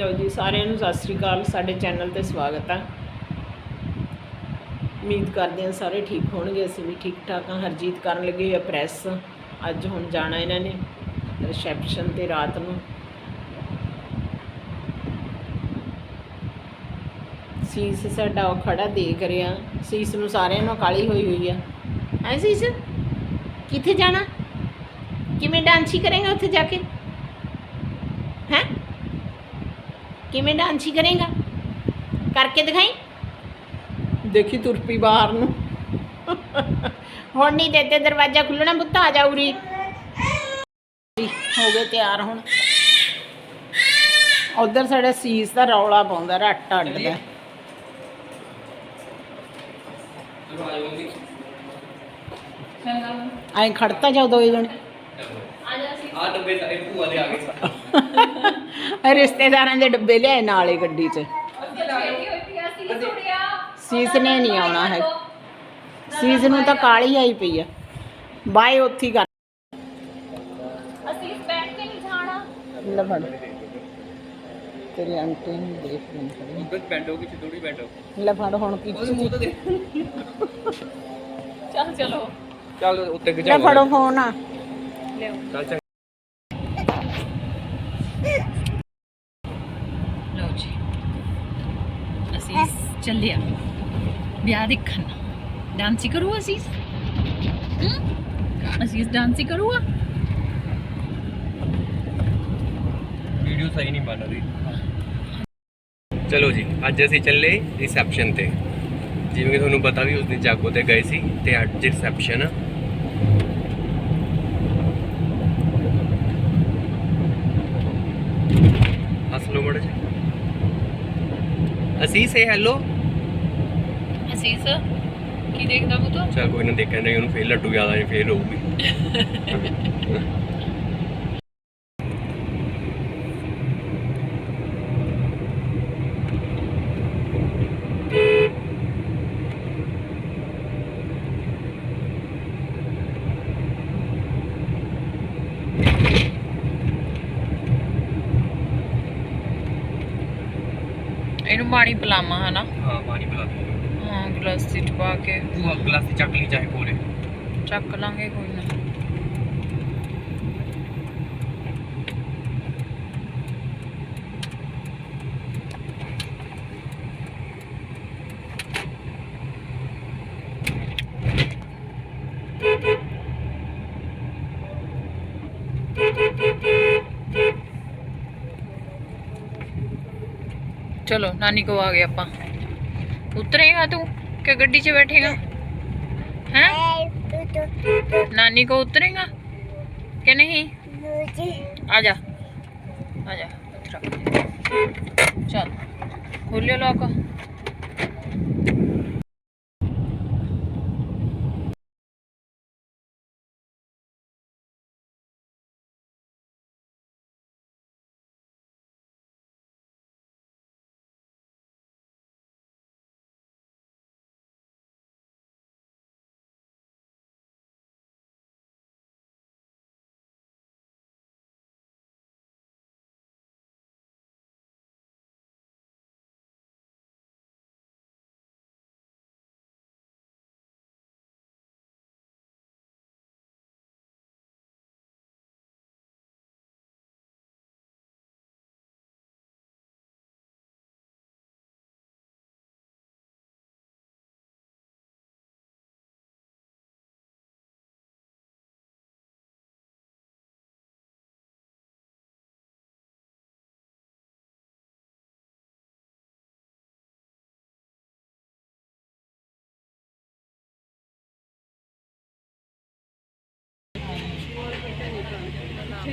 ਲਓ ਜੀ, ਸਾਰਿਆਂ ਨੂੰ ਸਤਿ ਸ੍ਰੀ ਅਕਾਲ, ਸਾਡੇ ਚੈਨਲ ਤੇ ਸਵਾਗਤ ਆ। ਉਮੀਦ ਕਰਦੇ ਹਾਂ ਸਾਰੇ ਠੀਕ ਹੋਣਗੇ, ਅਸੀਂ ਵੀ ਠੀਕ ਠਾਕ ਹਾਂ। ਹਰਜੀਤ ਕਰਨ ਲੱਗੇ ਹੋਏ ਆ ਪ੍ਰੈਸ, ਅੱਜ ਹੁਣ ਜਾਣਾ ਇਹਨਾਂ ਨੇ ਰਿਸੈਪਸ਼ਨ ਤੇ ਰਾਤ ਨੂੰ। ਸੀਸ ਸਾਡਾ ਉਹ ਖੜਾ ਦੇਖ ਰਿਹਾ, ਸੀਸ ਨੂੰ ਸਾਰਿਆਂ ਨੂੰ ਕਾਲੀ ਹੋਈ ਹੋਈ ਆ। ਐ ਸੀਸ? ਕਿੱਥੇ ਜਾਣਾ? ਕਿਵੇਂ ਡਾਂਸੀ ਕਰੇਗਾ ਉੱਥੇ ਜਾ ਕੇ? ਹੈ? ਕਿਵੇਂ ਡਾਂਸੀ ਕਰੇਗਾ? ਕਰਕੇ ਦਿਖਾਈ? ਦੇਖੀ ਤੁਰਪੀ ਬਾਹਰ ਨੂੰ। ਹੁਣ ਨਹੀਂ ਦੇਤੇ ਦਰਵਾਜ਼ਾ ਖੁੱਲਣਾ ਪੁੱਤ ਆ ਜਾ ਉਰੀ। ਹੋ ਗਏ ਤਿਆਰ ਹੁਣ। ਉਧਰ ਸਾਡਾ ਸੀਸ ਦਾ ਰੌਲਾ ਪਾਉਂਦਾ ਰੱਟ ਅੱਡਦਾ। ਐਂ ਖੜਤਾ ਜਾਓ ਦੋਏ ਜਣੇ। ਆ ਡੱਬੇ ਸਾਰੇ ਭੂਆ ਦੇ ਆ ਗਏ। ਰਿਸ਼ਤੇਦਾਰਾਂ ਦੇ ਡੱਬੇ ਲਿਆਏ ਨਾਲੇ ਗੱਡੀ 'ਚ। ਸੀਸ ਨੇ ਨਹੀਂ ਆਉਣਾ ਹੈ। ਸੀਸ ਨੂੰ ਤਾਂ ਕਾਲੀ ਆਈ ਪਈ ਆ। ਬਾਏ ਉੱਥੇ ਹੀ ਕਰ। ਅਸੀਂ ਬੈਠ ਕੇ ਨਹੀਂ ਜਾਣਾ। ਲੈ ਫੜ। ਤੇਰੀ ਆਂਟੀ ਨੂੰ ਦੇਖ ਰਹੀ ਹਾਂ ਬਸ ਬੈਠੋ ਕਿ ਥੋੜੀ ਬੈਠੋ ਲੈ ਫੜ ਹੁਣ ਕੀ ਚੱਲ ਚਲੋ। ਚੱਲ ਉੱਤੇ ਲੈ ਖਿਚਾ ਫੜੋ ਫੋਨ ਆ। ਲਿਓ। ਚੱਲ ਚੱਲ ਲਓ ਜੀ ਅਸੀਂ ਚੱਲਿਆ। ਵਿਆਹ ਦੇਖਣ। ਡਾਂਸ ਹੀ ਕਰੂ ਅਸੀਂ ਅਸੀਂ ਡਾਂਸ ਹੀ ਕਰੂਗਾ? ਵੀਡੀਓ ਸਹੀ ਨਹੀਂ ਬਣ ਰਹੀ। ਚਲੋ ਜੀ, ਅੱਜ ਅਸੀਂ ਚੱਲੇ ਰਿਸੈਪਸ਼ਨ ਤੇ। ਜਿਵੇਂ ਕਿ ਤੁਹਾਨੂੰ ਪਤਾ ਵੀ ਉਸ ਦਿਨ ਜਾਗੋ ਤੇ ਗਏ ਸੀ ਤੇ ਅੱਜ ਰਿਸੈਪਸ਼ਨ ਆ ਹੱਸ ਲਓ ਮੜ ਜੀ ਅਸੀਂ ਸੇ ਹੈਲੋ ਅਸੀਂ ਕੀ ਦੇਖਦਾ ਪੁੱਤ? ਚਲ ਕੋਈ ਨਾ ਨਹੀਂ ਉਹਨੂੰ ਫੇਰ ਲੱਡੂ ਯਾਦ ਫੇਰ ਹੋਊਗੀ। ਇਹਨੂੰ ਪਾਣੀ ਪਿਲਾਵਾਂ ਹਨਾ? ਹਾਂ ਪਾਣੀ ਪਿਲਾ ਦੇ। ਹਾਂ ਗਲਾਸ ਚ ਪਾ ਕੇ। ਤੂੰ ਗਲਾਸ ਚੱਕ ਲਈ ਚਾਹੇ ਕੋਲੇ। ਚੱਕ ਲਾਂਗੇ ਕੋਈ ਨਾ। ਚਲੋ ਨਾਨੀ ਕੋ ਆ ਗਏ ਆਪਾਂ ਉਤਰੇਗਾ ਤੂੰ ਕਿ ਗੱਡੀ 'ਚ ਬੈਠੇਗਾ हैं नानी को उतरेगा कि नहीं आजा आजा उतरा चल खोलियो lock Got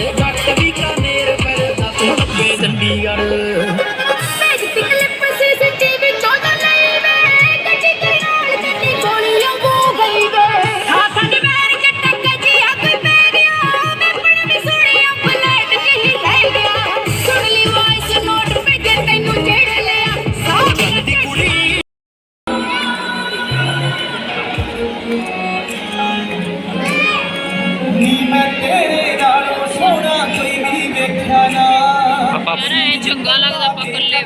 it, got the ਨੀ ਮੈਂ ਤੇਰੇ ਨਾਲੋਂ ਸੋਹਣਾ ਕੋਈ ਵੀ ਵੇਖਿਆ ਨਾ। ਯਾਰ, ਇਹ ਚੰਗਾ ਲੱਗਦਾ ਆਪਾਂ ਇਕੱਲੇ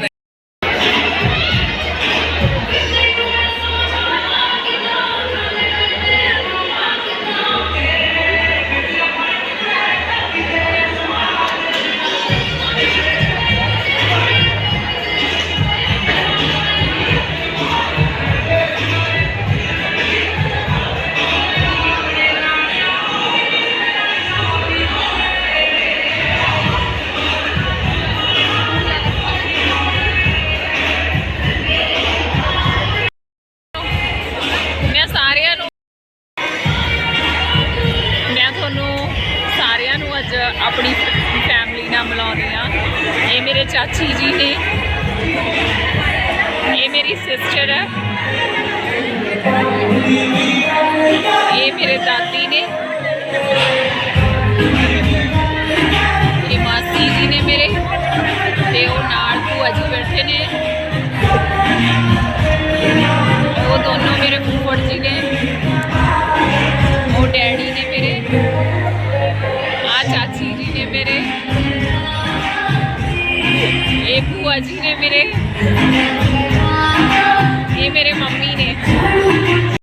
मासी जी ने मेरे ये बुआ जी ने मेरे ये मेरे मम्मी ने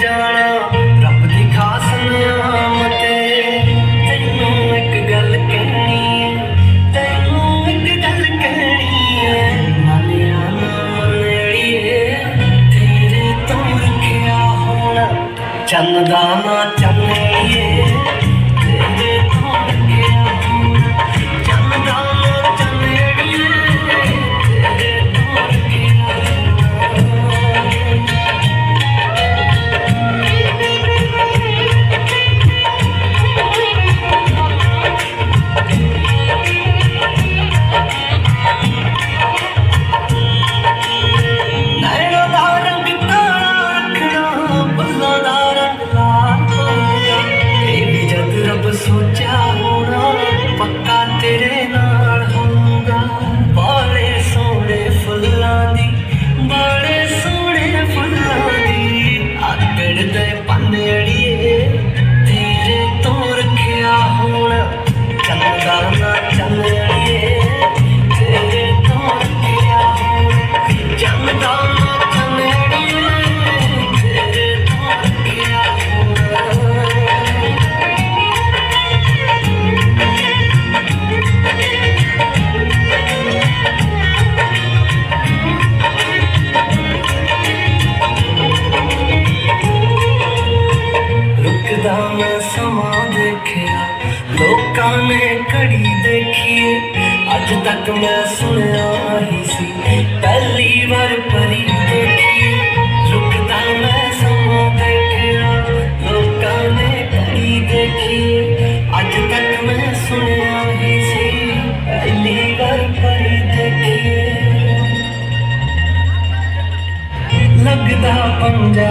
Yeah.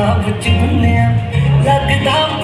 ਪੰਜਾਬ ਚ ਬੰਨਿਆ ਲੱਗਦਾ ਪੰਨ